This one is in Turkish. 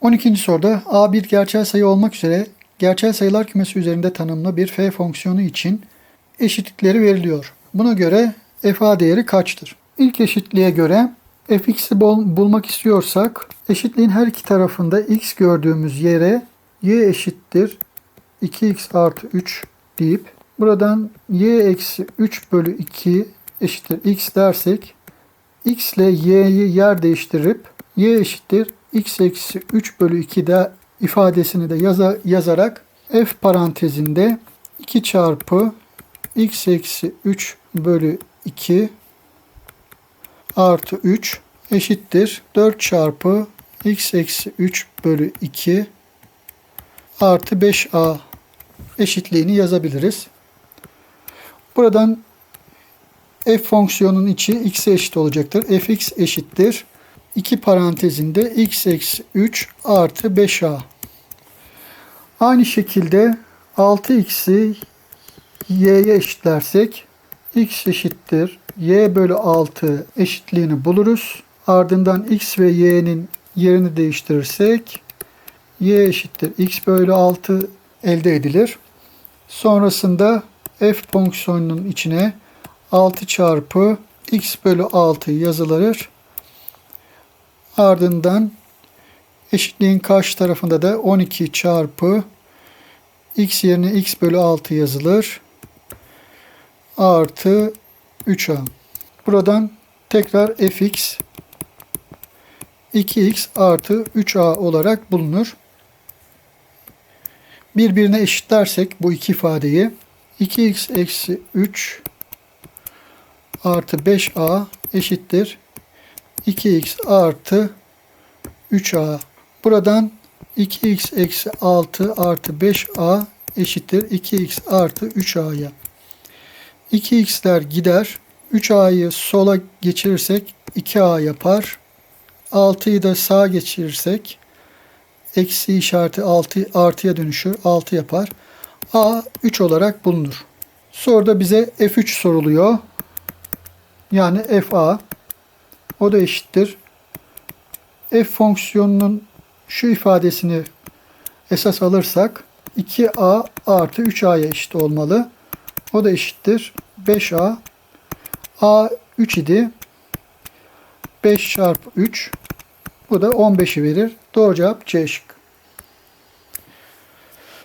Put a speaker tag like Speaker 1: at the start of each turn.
Speaker 1: 12. soruda a bir gerçel sayı olmak üzere gerçel sayılar kümesi üzerinde tanımlı bir f fonksiyonu için eşitlikleri veriliyor. Buna göre f a değeri kaçtır? İlk eşitliğe göre fx'i bul- bulmak istiyorsak eşitliğin her iki tarafında x gördüğümüz yere y eşittir 2x artı 3 deyip buradan y eksi 3 bölü 2 eşittir x dersek x ile y'yi yer değiştirip y eşittir x eksi 3 bölü 2 de ifadesini de yaza, yazarak f parantezinde 2 çarpı x eksi 3 bölü 2 artı 3 eşittir 4 çarpı x eksi 3 bölü 2 artı 5a eşitliğini yazabiliriz. Buradan f fonksiyonun içi x'e eşit olacaktır. fx eşittir. 2 parantezinde x eksi 3 artı 5a. Aynı şekilde 6x'i y'ye eşitlersek x eşittir y bölü 6 eşitliğini buluruz. Ardından x ve y'nin yerini değiştirirsek y eşittir x bölü 6 elde edilir. Sonrasında f fonksiyonunun içine 6 çarpı x bölü 6 yazılır. Ardından eşitliğin karşı tarafında da 12 çarpı x yerine x bölü 6 yazılır. Artı 3a. Buradan tekrar fx 2x artı 3a olarak bulunur. Birbirine eşitlersek bu iki ifadeyi 2x eksi 3 artı 5a eşittir 2x artı 3a. Buradan 2x eksi 6 artı 5a eşittir 2x artı 3a'ya. 2x'ler gider. 3a'yı sola geçirirsek 2a yapar. 6'yı da sağa geçirirsek eksi işareti 6 artıya dönüşür. 6 yapar. A 3 olarak bulunur. Soruda bize F3 soruluyor. Yani FA. O da eşittir. F fonksiyonunun şu ifadesini esas alırsak 2A artı 3A'ya eşit olmalı. O da eşittir. 5A. A 3 idi. 5 çarpı 3. Bu da 15'i verir. Doğru cevap C şıkkı.